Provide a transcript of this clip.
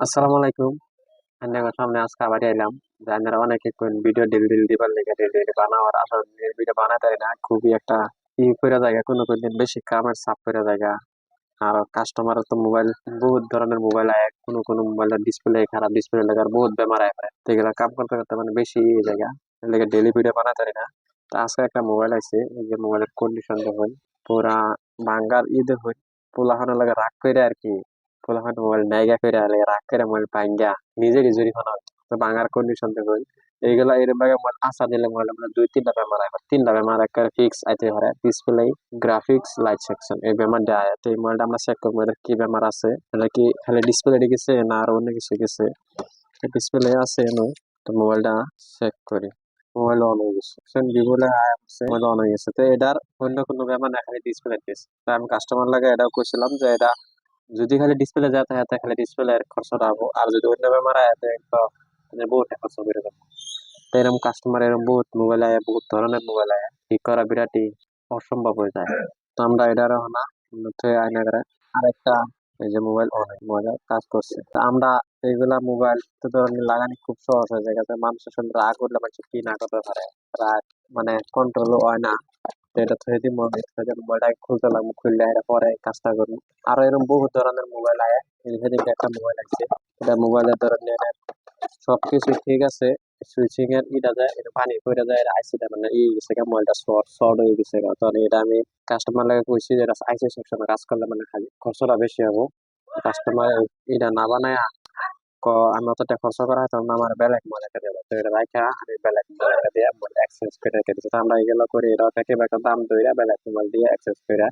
আসসালামু আলাইকুম। আপনাদের সামনে আজকে আবার এলাম। যে আপনারা অনেকে কোন ভিডিও ডিল ডিল দিবার লেগে ডিল ডিল বানাওয়ার আসলে ভিডিও বানাতে পারি না। খুবই একটা ই করে জায়গা, কোনো কোনো দিন বেশি কামের চাপ করে জায়গা। আর কাস্টমার তো মোবাইল বহুত ধরনের মোবাইল আয়। কোনো কোনো মোবাইলের ডিসপ্লে খারাপ ডিসপ্লে লাগার বহুত বেমার আয় পড়ে। তো এগুলা কাম করতে করতে মানে বেশি এই জায়গা। লেগে ডেলি ভিডিও বানাতে পারি না। তো আজকে একটা মোবাইল আছে এই যে মোবাইলের কন্ডিশন দেখুন। পুরা ভাঙ্গার ই দেখুন পোলাহানের লাগে রাগ করে আর কি পোলাহান মোবাইল নাইগা করে আলে রাগ করে মোবাইল পাইঙ্গা নিজেরই জরিমানা। তো ভাঙার কন্ডিশন দেখুন। এইগুলা এরকম ভাবে মোবাইল আসা দিলে মোবাইল আমরা দুই, তিনটা বেমার আয় তিনটা বেমার একটা ফিক্স আইতে পারে। ডিসপ্লে গ্রাফিক্স লাইট সেকশন এই বেমারটা আয়। তো এই মোবাইলটা আমরা চেক করব, এটা কি বেমার আছে? এটা কি খালি ডিসপ্লে গেছে না আর অন্য কিছু গেছে? ডিসপ্লে আছে এনো তো মোবাইলটা চেক করি। মোবাইল অন হয়ে গেছে। ভিভোলে আছে মোবাইল অন হয়ে গেছে। তো এটার অন্য কোনো ব্যাপার না, খালি ডিসপ্লে গেছে। তো আমি কাস্টমার লাগে এটাও কইছিলাম যে এটা যদি খালি ডিসপ্লে যায় তাহলে খালি ডিসপ্লে এর খরচটা হব। আর যদি অন্য ব্যাপার আয় তো বহুত খরচ করে দেবো। তো এরকম কাস্টমার এরকম বহুত মোবাইল আয়, বহুত ধরনের মোবাইল আয়। ঠিক করা বিরাটই অসম্ভব হয়ে যায়। তো আমরা এটারও না আয়না করে আরেকটা এই যে মোবাইল অনেক মজা কাজ করছে। তো আমরা এইগুলা মোবাইল তো ধরনের লাগানি খুব সহজ হয়ে যায়। যাতে মানুষের সঙ্গে রাগ করলে মানুষ কি না করতে পারে? রাগ মানে কন্ট্রোল হয় না। এটা থয়ে দিব মোবাইলটা খুলতে লাগবো খুললে এটা পরে কাজটা করব আরও এরকম বহুত ধরনের মোবাইল আয় সেদিকে একটা মোবাইল আছে এটা মোবাইলের ধরনের সবকিছু ঠিক আছে সুইচিং এর ইটা যায় এটা পানি পড়ে যায় এটা আইসিটা মানে ই গেছে গা মোবাইলটা শর্ট শর্ট হয়ে গেছে গা। এটা আমি কাস্টমার লাগে কইছি যে আইসি সেকশনে কাজ করলে মানে খালি খরচটা বেশি হব। কাস্টমার এটা না বানায় আমি অতটা খরচ করা হয় না আমার বেলেগ মনে করে তো এটা রাখা আমি মনে দিয়ে অ্যাক্সেস করে রেখে দিচ্ছে আমরা এগুলো করে এটা থেকে একটা দাম দইরা বেলা তোমার দিয়ে অ্যাক্সেস করে।